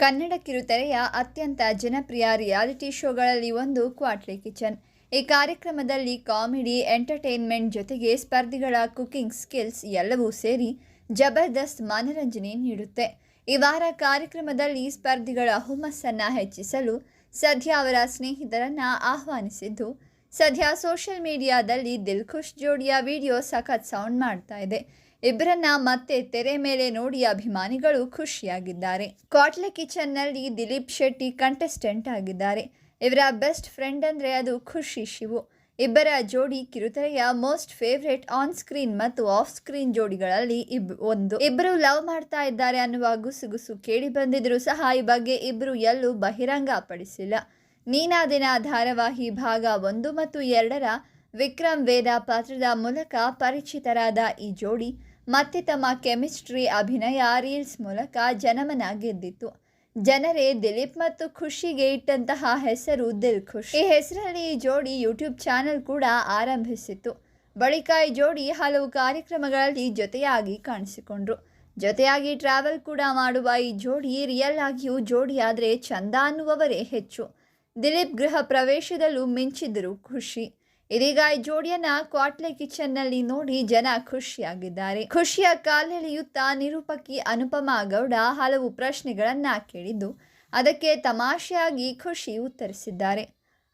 ಕನ್ನಡ ಕಿರುತೆರೆಯ ಅತ್ಯಂತ ಜನಪ್ರಿಯ ರಿಯಾಲಿಟಿ ಶೋಗಳಲ್ಲಿ ಒಂದು ಕ್ವಾಟ್ರಿ ಕಿಚನ್. ಈ ಕಾರ್ಯಕ್ರಮದಲ್ಲಿ ಕಾಮಿಡಿ, ಎಂಟರ್ಟೈನ್ಮೆಂಟ್ ಜೊತೆಗೆ ಸ್ಪರ್ಧಿಗಳ ಕುಕಿಂಗ್ ಸ್ಕಿಲ್ಸ್ ಎಲ್ಲವೂ ಸೇರಿ ಜಬರ್ದಸ್ತ್ ಮನರಂಜನೆ ನೀಡುತ್ತೆ. ಈ ವಾರ ಕಾರ್ಯಕ್ರಮದಲ್ಲಿ ಸ್ಪರ್ಧಿಗಳ ಹುಮ್ಮಸ್ಸನ್ನು ಹೆಚ್ಚಿಸಲು ಸದ್ಯ ಅವರ ಸ್ನೇಹಿತರನ್ನು ಆಹ್ವಾನಿಸಿದ್ದು ಸದ್ಯ ಸೋಷಿಯಲ್ ಮೀಡಿಯಾದಲ್ಲಿ ದಿಲ್ ಖುಷ್ ಜೋಡಿಯ ವಿಡಿಯೋ ಸಖತ್ ಸೌಂಡ್ ಮಾಡ್ತಾ ಇದೆ. ಇಬ್ಬರನ್ನ ಮತ್ತೆ ತೆರೆ ಮೇಲೆ ನೋಡಿ ಅಭಿಮಾನಿಗಳು ಖುಷಿಯಾಗಿದ್ದಾರೆ. ಕಾಟ್ಲೆ ಕಿಚನ್ನಲ್ಲಿ ದಿಲೀಪ್ ಶೆಟ್ಟಿ ಕಂಟೆಸ್ಟೆಂಟ್ ಆಗಿದ್ದಾರೆ. ಇವರ ಬೆಸ್ಟ್ ಫ್ರೆಂಡ್ ಅಂದರೆ ಅದು ಖುಷಿ ಶಿವು. ಇಬ್ಬರ ಜೋಡಿ ಕಿರುತೆರೆಯ ಮೋಸ್ಟ್ ಫೇವ್ರೇಟ್ ಆನ್ ಸ್ಕ್ರೀನ್ ಮತ್ತು ಆಫ್ ಸ್ಕ್ರೀನ್ ಜೋಡಿಗಳಲ್ಲಿ ಇಬ್, ಒಂದು. ಇಬ್ಬರು ಲವ್ ಮಾಡ್ತಾ ಇದ್ದಾರೆ ಅನ್ನುವ ಗುಸುಗುಸು ಕೇಳಿ ಬಂದಿದ್ರು ಸಹ ಈ ಬಗ್ಗೆ ಇಬ್ಬರು ಎಲ್ಲೂ ಬಹಿರಂಗಪಡಿಸಿಲ್ಲ. ನೀನಾದಿನ ಧಾರಾವಾಹಿ ಭಾಗ ಒಂದು ಮತ್ತು ಎರಡರ ವಿಕ್ರಮ್ ವೇದ ಪಾತ್ರದ ಮೂಲಕ ಪರಿಚಿತರಾದ ಈ ಜೋಡಿ ಮತ್ತೆ ತಮ್ಮ ಕೆಮಿಸ್ಟ್ರಿ ಅಭಿನಯ ರೀಲ್ಸ್ ಮೂಲಕ ಜನಮನ ಗೆದ್ದಿತ್ತು. ಜನರೇ ದಿಲೀಪ್ ಮತ್ತು ಖುಷಿಗೆ ಇಟ್ಟಂತಹ ಹೆಸರು ದಿಲ್ ಖುಷ್. ಈ ಹೆಸರಲ್ಲಿ ಈ ಜೋಡಿ ಯೂಟ್ಯೂಬ್ ಚಾನೆಲ್ ಕೂಡ ಆರಂಭಿಸಿತ್ತು. ಬಳಿಕ ಈ ಜೋಡಿ ಹಲವು ಕಾರ್ಯಕ್ರಮಗಳಲ್ಲಿ ಜೊತೆಯಾಗಿ ಕಾಣಿಸಿಕೊಂಡ್ರು. ಜೊತೆಯಾಗಿ ಟ್ರಾವೆಲ್ ಕೂಡ ಮಾಡುವ ಈ ಜೋಡಿ ರಿಯಲ್ ಆಗಿಯೂ ಜೋಡಿಯಾದರೆ ಚಂದ ಅನ್ನುವವರೇ ಹೆಚ್ಚು. ದಿಲೀಪ್ ಗೃಹ ಪ್ರವೇಶದಲ್ಲೂ ಮಿಂಚಿದ್ರು ಖುಷಿ. ಇದೀಗ ಈ ಜೋಡಿಯನ್ನ ಕ್ವಾಟ್ಲೆ ಕಿಚನ್ನಲ್ಲಿ ನೋಡಿ ಜನ ಖುಷಿಯಾಗಿದ್ದಾರೆ. ಖುಷಿಯ ಕಾಲೆಳೆಯುತ್ತಾ ನಿರೂಪಕಿ ಅನುಪಮಾ ಗೌಡ ಹಲವು ಪ್ರಶ್ನೆಗಳನ್ನ ಕೇಳಿದ್ದು, ಅದಕ್ಕೆ ತಮಾಷೆಯಾಗಿ ಖುಷಿ ಉತ್ತರಿಸಿದ್ದಾರೆ.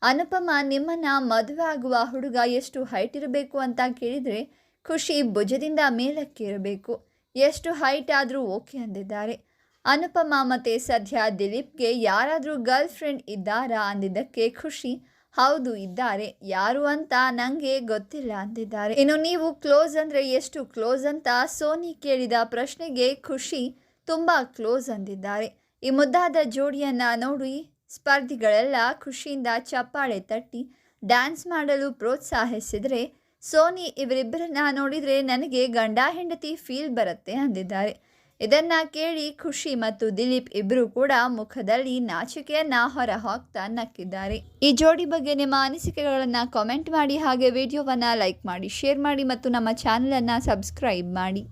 ಅನುಪಮ, ನಿಮ್ಮನ್ನ ಮದುವೆ ಆಗುವ ಹುಡುಗ ಎಷ್ಟು ಹೈಟ್ ಇರಬೇಕು ಅಂತ ಕೇಳಿದರೆ ಖುಷಿ ಭುಜದಿಂದ ಮೇಲಕ್ಕೆ ಇರಬೇಕು ಎಷ್ಟು ಹೈಟ್ ಆದರೂ ಓಕೆ ಅಂದಿದ್ದಾರೆ. ಅನುಪಮ ಮತ್ತೆ ಸದ್ಯ ದಿಲೀಪ್ಗೆ ಯಾರಾದರೂ ಗರ್ಲ್ ಫ್ರೆಂಡ್ ಇದ್ದಾರಾ ಅಂದಿದ್ದಕ್ಕೆ ಖುಷಿ. ಹೌದು, ಇದ್ದಾರೆ. ಯಾರು ಅಂತ ನನಗೆ ಗೊತ್ತಿಲ್ಲ ಅಂದಿದ್ದಾರೆ. ಇನ್ನು ನೀವು ಕ್ಲೋಸ್ ಅಂದರೆ ಎಷ್ಟು ಕ್ಲೋಸ್ ಅಂತ ಸೋನಿ ಕೇಳಿದ ಪ್ರಶ್ನೆಗೆ ಖುಷಿ. ತುಂಬ ಕ್ಲೋಸ್ ಅಂದಿದ್ದಾರೆ. ಈ ಮುದ್ದಾದ ಜೋಡಿಯನ್ನು ನೋಡಿ ಸ್ಪರ್ಧಿಗಳೆಲ್ಲ ಖುಷಿಯಿಂದ ಚಪ್ಪಾಳೆ ತಟ್ಟಿ ಡ್ಯಾನ್ಸ್ ಮಾಡಲು ಪ್ರೋತ್ಸಾಹಿಸಿದರೆ ಸೋನಿ ಇವರಿಬ್ಬರನ್ನ ನೋಡಿದರೆ ನನಗೆ ಗಂಡ ಹೆಂಡತಿ ಫೀಲ್ ಬರುತ್ತೆ ಅಂದಿದ್ದಾರೆ. ಇದನ್ನ ಕೇಳಿ ಖುಷಿ ಮತ್ತು ದಿಲೀಪ್ ಇಬ್ಬರು ಕೂಡ ಮುಖದಲ್ಲಿ ನಾಚಿಕೆಯನ್ನ ಹೊರ ಹಾಕ್ತಾ ನಕ್ಕಿದ್ದಾರೆ. ಈ ಜೋಡಿ ಬಗ್ಗೆ ನಿಮ್ಮ ಅನಿಸಿಕೆಗಳನ್ನ ಕಾಮೆಂಟ್ ಮಾಡಿ, ಹಾಗೆ ವಿಡಿಯೋವನ್ನ ಲೈಕ್ ಮಾಡಿ ಶೇರ್ ಮಾಡಿ ಮತ್ತು ನಮ್ಮ ಚಾನಲನ್ನು ಸಬ್ಸ್ಕ್ರೈಬ್ ಮಾಡಿ.